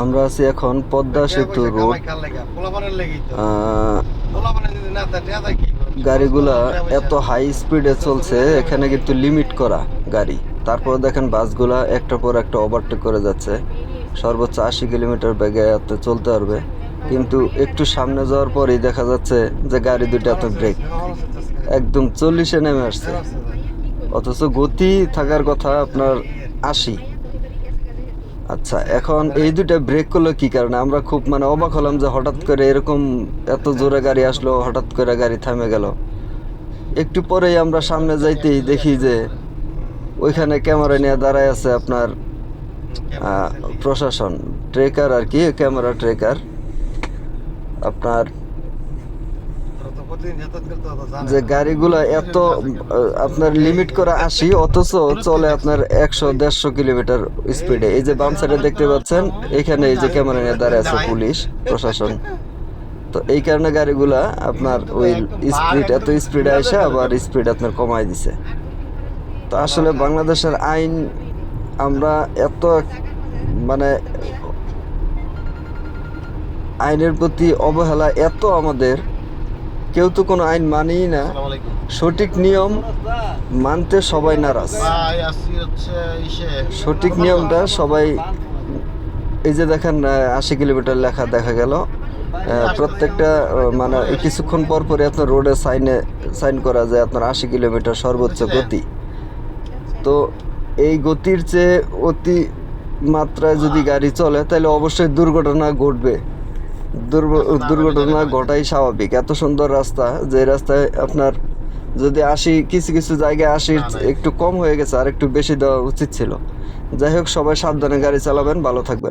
আমরা আছি এখন পদ্মা সেতু রোড। গাড়িগুলা এত হাই স্পিডে চলছে এখানে কিন্তু লিমিট করা গাড়ি। তারপর দেখেন বাসগুলা একটা পর একটা ওভারটেক করে যাচ্ছে। সর্বোচ্চ আশি কিলোমিটার বেগে এত চলতে পারবে। কিন্তু একটু সামনে যাওয়ার পরেই দেখা যাচ্ছে যে গাড়ি দুটো এত ব্রেক একদম চল্লিশে নেমে আসছে। অথচ গতি থাকার কথা আপনার আশি। আচ্ছা এখন এই দুটা ব্রেক করল কি কারণে? আমরা খুব মানে অবাক হলাম যে হঠাৎ করে এরকম এত জোরে গাড়ি আসলো, হঠাৎ করে গাড়ি থামে গেল। একটু পরেই আমরা সামনে যাইতেই দেখি যে ওইখানে ক্যামেরা নিয়ে দাঁড়ায় আছে আপনার প্রশাসন, ট্রেকার আর কি, ক্যামেরা ট্রেকার। আপনার যে গাড়িগুলো এত আপনার লিমিট করা আশি, অথচ চলে আপনার একশো, দেড়শো কিলোমিটার স্পিডে এই যে বাম সাইডে দেখতে পাচ্ছেন, এখানে এই যে ক্যামেরা নিয়ে দাঁড়িয়ে আছে পুলিশ, প্রশাসন। তো এই কারণে গাড়িগুলা আপনার ওই স্পিড এত স্পিডে আসে আবার স্পিড আপনার কমাই দিছে। তো আসলে বাংলাদেশের আইন, আমরা এত মানে আইনের প্রতি অবহেলা এত আমাদের কেউ তো কোনো আইন মানেই না। সঠিক নিয়ম মানতে সবাই নারাজ। সঠিক নিয়মটা সবাই এই যে দেখেন আশি কিলোমিটার লেখা দেখা গেল। প্রত্যেকটা মানে কিছুক্ষণ পর পরে আপনার রোডে সাইনে সাইন করা যায় আপনার আশি কিলোমিটার সর্বোচ্চ গতি। তো এই গতির চেয়ে অতি মাত্রায় যদি গাড়ি চলে তাহলে অবশ্যই দুর্ঘটনা ঘটবে। দুর্ঘটনা ঘটাই স্বাভাবিক। এত সুন্দর রাস্তা যে রাস্তায় আপনার যদি আসি কিছু কিছু জায়গায় আসি একটু কম হয়ে গেছে আর একটু বেশি দেওয়া উচিত ছিল। যাই হোক সবাই সাবধানে গাড়ি চালাবেন ভালো থাকবেন।